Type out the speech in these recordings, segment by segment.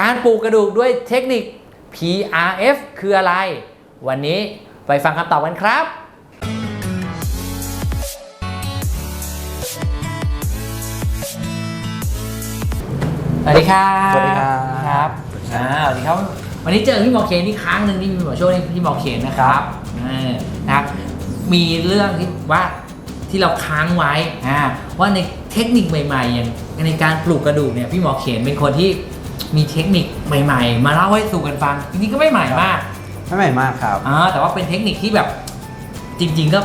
การปลูกกระดูกด้วยเทคนิค PRF คืออะไร วันนี้ไปฟังคำตอบกันครับ สวัสดีครับสวัสดีครับ ครับอ่าสวัสดีครับ วันนี้เจอพี่หมอเคนที่ครั้งหนึ่งที่พี่หมอโชคนี่พี่หมอเคนนะครับอ่านะครับ มีเรื่องที่ว่าที่เราค้างไว้อ่าว่าในเทคนิคใหม่ๆอย่างในการปลูกกระดูกเนี่ยพี่หมอเขนเป็นคนที่ มีเทคนิคใหม่ๆ มาเล่าให้สู่กันฟังจริงๆก็ไม่ใหม่มากไม่ใหม่มากครับ อ่าแต่ว่าเป็นเทคนิคที่แบบจริง ๆ ก็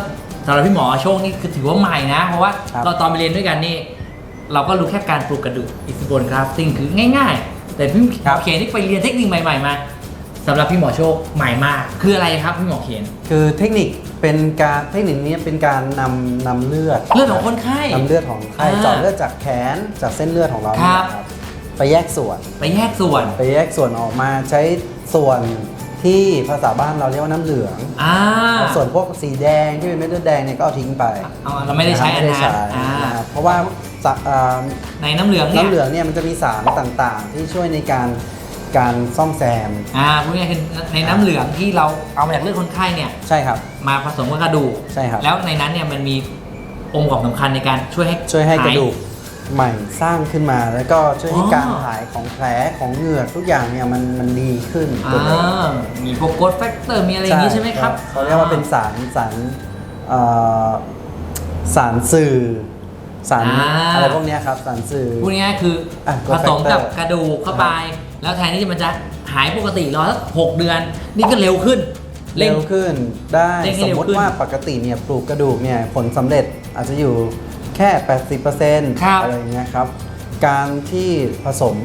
สำหรับพี่หมอโชคนี่คือถือว่าใหม่นะ เพราะว่าครับ เราตอนไปเรียนด้วยกันนี่ เราก็รู้แค่การปลูกกระดูกอิสโบนกราฟติ้งคือง่ายๆ แต่พี่หมอเขนที่ไปเรียนเทคนิคใหม่ๆมาสำหรับพี่หมอโชคใหม่มาก คืออะไรครับพี่หมอเขนคือเทคนิคเป็นการเทคนิคนี้เป็นการนำนำเลือดเรื่องของคนไข้ นำเลือดของไข้อ่าเจาะเลือดจากแขนจากเส้นเลือดของเราครับเนี่ย ไปแยกส่วน ไปแยกส่วน ไปแยกส่วนออกมาใช้ส่วนที่ภาษาบ้านเราเรียกว่าน้ำเหลืองอ่าแล้วส่วนพวกสีแดงที่เป็นเม็ดเลือดแดงเนี่ยก็เอาทิ้งไปเอาเราไม่ได้ใช้อันไม่นั้ได้นใช้อ่านะครับเพราะว่าสะอ่าในน้ำเหลืองเนี่ยน้ำเหลืองเนี่ยมันจะมีสารต่างๆ ที่ช่วยในการการซ่อมแซม อ่าพูดง่ายๆคือในน้ำเหลืองที่เราเอามาจากเลือดคนไข้เนี่ย ใช่ครับ มาผสมกับกระดูก ใช่ครับ แล้วในนั้นเนี่ยมันมีองค์ประกอบสำคัญในการช่วยให้ช่วยให้กระายดูก ใหม่สร้างขึ้นมา แล้วก็ช่วยให้อ๋อการหายของแผลของเหงือกทุกอย่างเนี่ยมันมันดีขึ้นอ่ตัวเองามีพวกโกดแฟกเตอร์มีอะไรอย่างนี้ใช่ไหมครับเขาเรียกว่าเป็นสารสารเอ่อสารสื่อ สารอ่าอะไรพวกเนี้ยครับ สารสื่อ พูดง่ายๆคืออะผสมกับ factor กระดูกเข้าไป แล้วแทนที่มันจะหายปกติรอสักหกเดือน นี่ก็เร็วขึ้นเร็วขึ้นได้เร่งให้สมเร็วมติขึ้นว่าปกติเนี่ยปลูกกระดูกเนี่ยผลสำเร็จอาจจะอยู่ แค่ 80%ครับอะไรอย่างเงี้ยครับ การที่ผสม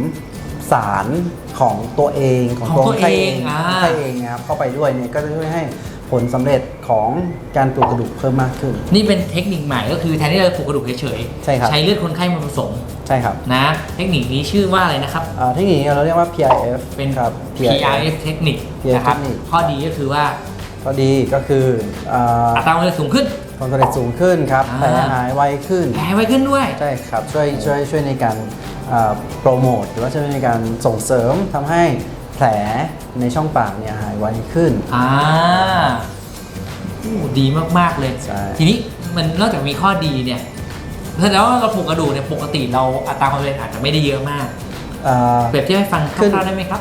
สารของตัวเองของของตัวตัวไข้เอเองงอ่าไข้เองนะครับเข้าไปด้วยเนี่ยก็จะช่วยให้ผลสำเร็จของการปลูกกระดูกเพิ่มมากขึ้น นี่เป็นเทคนิคใหม่ก็คือแทนที่เราปลูกกระดูกเฉยใช่ครับ ใช้เลือดคนไข้มาผสมใช่ครับนะ เทคนิคนี้ชื่อว่าอะไรนะครับ อ่าเทคนิคนี้เราเรียกว่า PIF เป็นครับ PRF เทคนิค PRF นะครับ เทคนิค ข้อดีก็คือว่าข้อดีก็คืออ่าอัตราการสูงขึ้น ผลสำเร็จสูงขึ้นครับอ่าแผลหายไวขึ้นแผลไวขึ้นด้วย ใช่ครับช่วยช่วยช่วยในการอ่าโปรโมทหรือว่าช่วยในการส่งเสริมทำให้แผลในช่องปากเนี่ยหายไวขึ้นอ่าอู้ดีมาก ๆ เลยใช่ทีนี้มันนอกจากมีข้อดีเนี่ยแล้วเราปลูกกระดูกเนี่ยปกติเราอัตราความเร็วอาจจะไม่ได้เยอะมากอ่าเปรียบเทียบให้ฟังคขึ้นร่าวๆได้ไหมครับ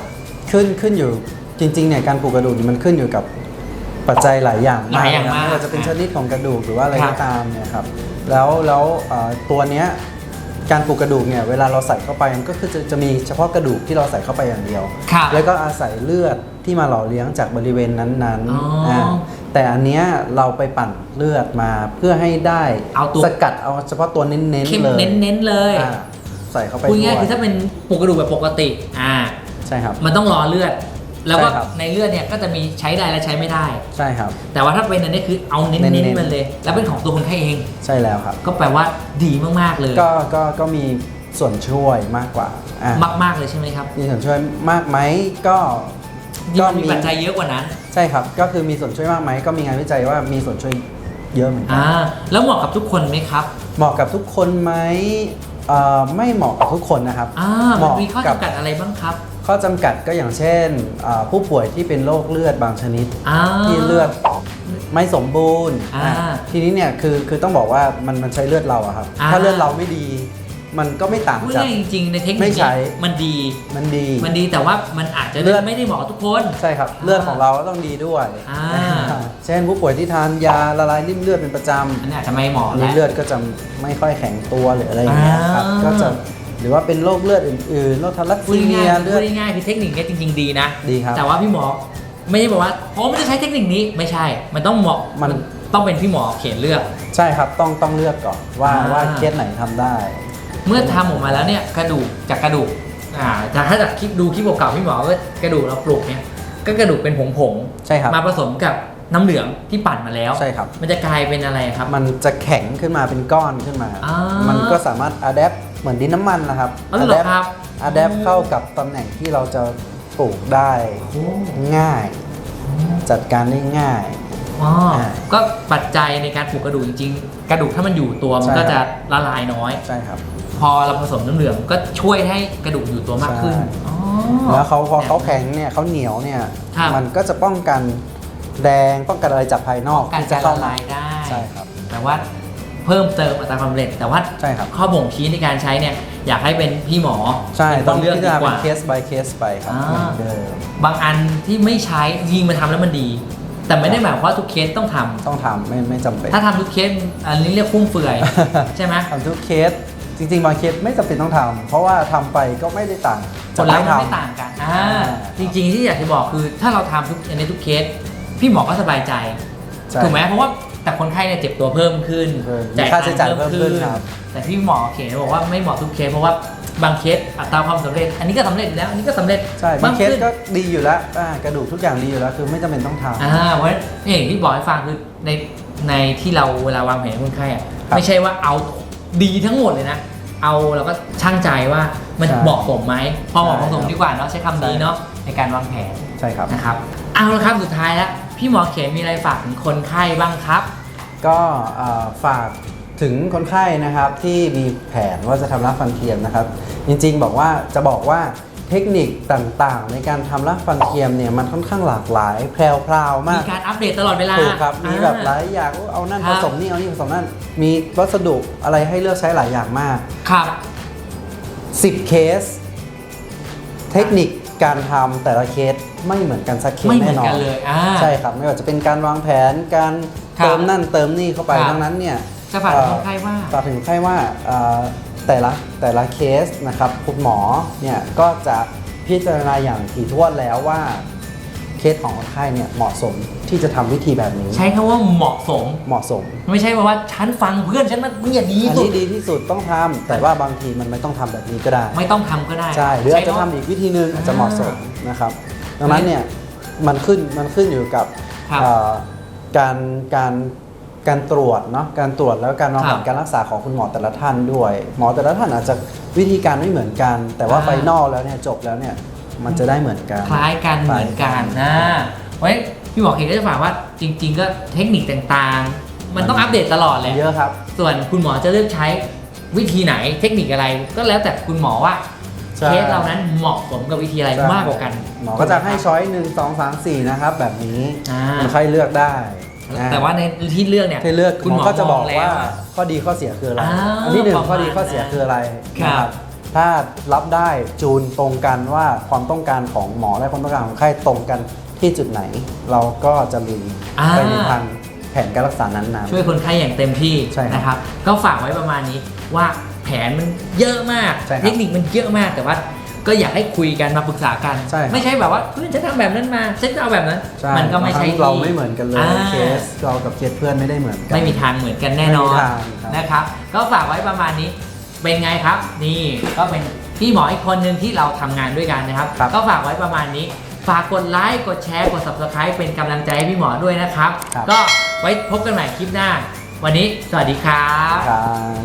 ขึ้นขึ้นอยู่จริงๆเนี่ยการปลูกกระดูกนี่มันขึ้นอยู่กับ ปัจจัยหลายอย่างหลายอย่างมากไม่ว่าจะเป็นชนิดของกระดูกหรือว่าอะไรครัก็บตามเนี่ยครับแล้วแล้วเอ่อตัวเนี้ยการปลูกกระดูกเนี่ยเวลาเราใส่เข้าไปมันก็คือจะจะมีเฉพาะกระดูกที่เราใส่เข้าไปอย่างเดียวครับแล้วก็อาศัยเลือดที่มาหล่อเลี้ยงจากบริเวณนั้นอ๋ออ่าแต่อันเนี้ยเราไปปั่นเลือดมาเพื่อให้ได้เอาตัวสกัดเอาเฉพาะตัวเน้นเข้มๆเลยเน้นๆเลยอ่าใส่เข้าไปพูดง่ายๆด้วคือถ้าเป็นปลูกกระดูกแบบปกติอ่าใช่ครับมันต้องรอเลือด แล้วก็ใช่ครับ ในเลือดเนี่ยก็จะมีใช้ได้และใช้ไม่ได้ ใช่ครับ แต่ว่าถ้าเป็นอันนี้คือเอาเน้เน้นนๆ ๆมันเลย แล้วเป็นของตัวคนไข้เอง ใช่แล้วครับ ก็แปลว่าดีมากๆเลยก็ก็ก็มีส่วนช่วยมากกว่าอะมากๆเลยใช่ไหมครับมีส่วนช่วยมากไหมก็ยิ่ก็งมีปัจจัยเยอะกว่านั้นใช่ครับ ก็คือมีส่วนช่วยมากไหมก็มีงานวิจัยว่ามีส่วนช่วยเยอะเหมือนกัอ่าแล้วเหมาะกับทุกคนไหมครับเหมาะกับทุกคนไหมเอ่อไม่เหมาะกับทุกคนนะครับ อ่าเหมันมาะมีข้อกับจำกัดอะไรบ้างครับ ข้อจำกัดก็อย่างเช่นอ่าผู้ป่วยที่เป็นโรคเลือดบางชนิด อ่า ที่เลือดไม่สมบูรณ์อ่าอะทีนี้เนี่ยคือคือต้องบอกว่ามันมันใช้เลือดเราอะครับ อ่า ถ้าเลือดเราไม่ดี มันก็ไม่ต่างพูดจาก ง่ายๆจริงๆในเทคนิคไม่ใช้ เนี่ยมันดี มันดี มันดีแต่ว่ามันอาจจะเลือด ไม่ได้เหมาะกับทุกคน ใช่ครับ เลือดของเราก็ต้องดีด้วยอ่า เช่นผู้ป่วยที่ทานยาละลายริ่มเลือดเป็นประจอันนี้อาจจะไม่เหมาะำแล้ริ่วมเลือดก็จะไม่ค่อยแข็งตัวหรืออะไรอย่างเงี้ยครับ อ่า ก็จะ หรือว่าเป็นโรคเลือดอื่นๆโรคทาลัสพูดซีเมีง่ายยๆเลืพูอด ดง่ายๆคือเทคนิคเนี้ยจริง ๆ ดีนะ ดีครับแต่ว่าพี่หมอไม่ได้บอกว่าผมจะใช้เทคนิคนี้ไม่ใช่ มันต้องเหมาะมัน ต้องเป็นพี่หมอเขียนเลือก ใช่ครับต้องต้องเลือกก่อนว่าอ่า ว่าเคสไหนทำได้ เมื่อทำออกมาแล้วเนี่ยกระดูกจากกระดูกอ่าจากถ้าจากคลิปดูคลิปเก่าๆพี่หมอก็กระดูกเราปลูกเนี่ยก็กระดูกเป็นผงผงๆใช่ครับ มาผสมกับน้ำเหลืองที่ปั่นมาแล้วใช่ครับ มันจะกลายเป็นอะไรครับ มันจะแข็งขึ้นมาเป็นก้อนขึ้นมา อ่ามั มันก็สามารถอัดแอป เหมือนดินน้ำมันนะครับอ๋อเหรอครับอัดแอปเข้ากับตำแหน่งที่เราจะปลูกได้โอ้ง่าย จัดการได้ง่าย อ๋ออ่าก็ปัจจัยในการปลูกกระดูกจริงๆ กระดูกถ้ามันอยู่ตัวมันใช่ก็ครับ จะละลายน้อย ใช่ครับ พอเราผสมน้ำเหลืองก็ช่วยให้กระดูกอยู่ตัวมากขึ้นใช่ อ๋อ แล้วเขาพอเขาแข็งเนี่ยเขาเหนียวเนี่ยครับ มันก็จะป้องกันแดงป้องกันอะไรจากภายนอกการที่จะจะละเข้ามาลายได้ ใช่ครับ แต่ว่า เพิ่มเติมอัตราความสำเร็จ แต่ว่าใช่ครับ ข้อบ่งชี้ในการใช้เนี่ยอยากให้เป็นพี่หมอใช่เป็นคต้อนงเลือกพิดีจารณากเป็ว่า นเคส by เคสไปครับอ่า เหมือนเดิมบางอันที่ไม่ใช้ยิงมาทำแล้วมันดี แต่ไม่ได้หมายความว่าทุกเคสต้องทำต้องทำไม่ไม่จำเป็น ถ้าทำทุกเคสอันนี้เรียกฟุ่มเฟือย ใช่ไหม ทำทุกเคสจริง ๆ บางเคสไม่จำเป็นต้องทำเพราะว่าทำไปก็ไม่ได้ต่างผลลัพธ์มันทำไม่ต่างกันอ่าอ่า จริงๆที่อยากจะบอกคือถ้าเราทำทุกในทุกเคส พี่หมอก็สบายใจใช่ ถูกไหมเพราะว่า แต่คนไข้เนี่ยเจ็บตัวเพิ่มขึ้นเพิ่มมีค่าใช้จ่ายเพิ่มขึ้นครับ แต่ที่หมอเขียนบอกว่าไม่เหมาะทุกเคสเพราะว่าบางเคสอัตราความสำเร็จ อันนี้ก็สำเร็จอยู่แล้วอันนี้ก็สำเร็จใช่บางเคสขึ้น ก็ดีอยู่แล้วอ่ากระดูกทุกอย่างดีอยู่แล้ว คือไม่จำเป็นต้องทำ อ่าเพราะฉะนั้นอย่างที่บอกให้ฟังคือในในที่เราเวลาวางแผนให้คนไข้อะครับไม่ใช่ว่าเอาดีทั้งหมดเลยนะ เอาเราก็ช่างใจว่ามันใช่เหมาะสมไหมพอเหมาะใช่สมครับ ดีกว่าเนาะใช้คำนี้ใช่เนาะในการวางแผนใช่ครับ นะครับเอาละครับสุดท้ายแล้ว พี่หมอเขียนมีอะไรฝากถึงคนไข้บ้างครับ ก็เอ่อฝากถึงคนไข้นะครับที่มีแผนว่าจะทำรักฟันเทียมนะครับ จริงๆบอกว่าจะบอกว่าเทคนิคต่างๆ ในการทำรักฟันเทียมเนี่ยมันค่อนข้างหลากหลายแพรวๆมีมากการอัปเดตตลอดเวลาถูกครับ มีแบบหอ่ลายอย่างเอานั่นครัผบสมนี่เอานี่ผสมนั่น มีวัสดุอะไรให้เลือกใช้หลายอย่างมาก ครับ 10 เคส เทคนิค การทำแต่ละเคสไม่เหมือนกันสักเคสไม่เหมืแน่อนนอกันนเลยอ่า ใช่ครับ ไม่ว่าจะเป็นการวางแผนการครับเติมนั่นเติมนี่เข้าไปครับ ดังนั้นเนี่ย จะฝากถึงคนไข้ว่า ฝากถึงคนไข้ว่าเอ่อแต่ละแต่ละเคสนะครับคุณหมอเนี่ยก็จะพิจารณาอย่างถี่ถ้วนแล้วว่า เคสของคนไข้เนี่ยเหมาะสมที่จะทำวิธีแบบนี้ ใช้คำว่าเหมาะสม เหมาะสม ไม่ใช่ว่าฉันฟังเพื่อนฉันมันเนี่ยดีอันสุดนี้ดีที่สุดต้องทำแต่ว่าบางทีมันไม่ต้องทำแบบนี้ก็ได้ ไม่ต้องทำก็ได้ใช่หรืออาจจะคำทำว่าอีกวิธีหนึ่งอาจจะอ่าเหมาะสมนะครับ ดังนั้นเนี่ยมันขึ้นมันขึ้นอยู่กับครับเอ่อการการการตรวจเนาะการตรวจแล้วการวางครัแผบนการรักษาของคุณหมอแต่ละท่านด้วย หมอแต่ละท่านอาจจะวิธีการไม่เหมือนกัน แต่ว่าอ่า ไฟนอลแล้วเนี่ยจบแล้วเนี่ย มันจะได้เหมือนกัน คล้ายกันเหมือนกันนะไว้พี่หมอเคนก็จะฝากว่าจริง ๆ ก็เทคนิคต่างๆ มันต้องอัปเดตตลอดแหละเยอะครับ ส่วนคุณหมอจะเลือกใช้วิธีไหนเทคนิคอะไรก็แล้วแต่คุณหมอว่าใช่เคสเรานั้นเหมาะสมกับวิธีอะไรใช่มากกว่ากัน หมอก็จะให้ช้อยหนึ่งสองสามสี่นะครับ แบบนี้อ่าคนไข้เลือกได้นะแต่ว่าในที่เลือกเนี่ยที่เลือกคุคุณณหหมมออก็จะบอกมงแล้วว่าข้อดีข้อเสียคืออะไรอ่าอันที่หนึ่งประมาณข้อดีข้อเสียคืออะไรครับนะครับ ถ้ารับได้จูนตรงกันว่าความต้องการของหมอและความต้องการของไข้ตรงกันที่จุดไหน เราก็จะลุยอ่า ไปในทางแผนการรักษานั้นๆ ช่วยคนไข้อย่างเต็มที่ใช่ครับนะครับ ก็ฝากไว้ประมาณนี้ว่าแผนมันเยอะมาก ใช่ครับเทคนิคมันเยอะมากแต่ว่าก็อยากให้คุยกันมาปรึกษากัน ใช่ครับ ไม่ใช่แบบว่าเพื่อนฉันทำแบบนั้นมาฉันจะเอาแบบนั้น ใช่มันก็ไม่ใช่บางครั้งที่เราไม่เหมือนกันเลยอ่าเคสเรากับเคสเพื่อนไม่ได้เหมือนกัน ไม่มีทางเหมือนกันแน่นอนไม่มีทางครับ นะครับ ก็ฝากไว้ประมาณนี้ เป็นไงครับ นี่ก็เป็นพี่หมออีกคนหนึ่งที่เราทำงานด้วยกันนะครับ ครับก็ฝากไว้ประมาณนี้ ฝากกดไลค์กดแชร์กด subscribe เป็นกำลังใจให้พี่หมอด้วยนะครับ ครับ ก็ไว้พบกันใหม่คลิปหน้า วันนี้สวัสดีครับ ครับ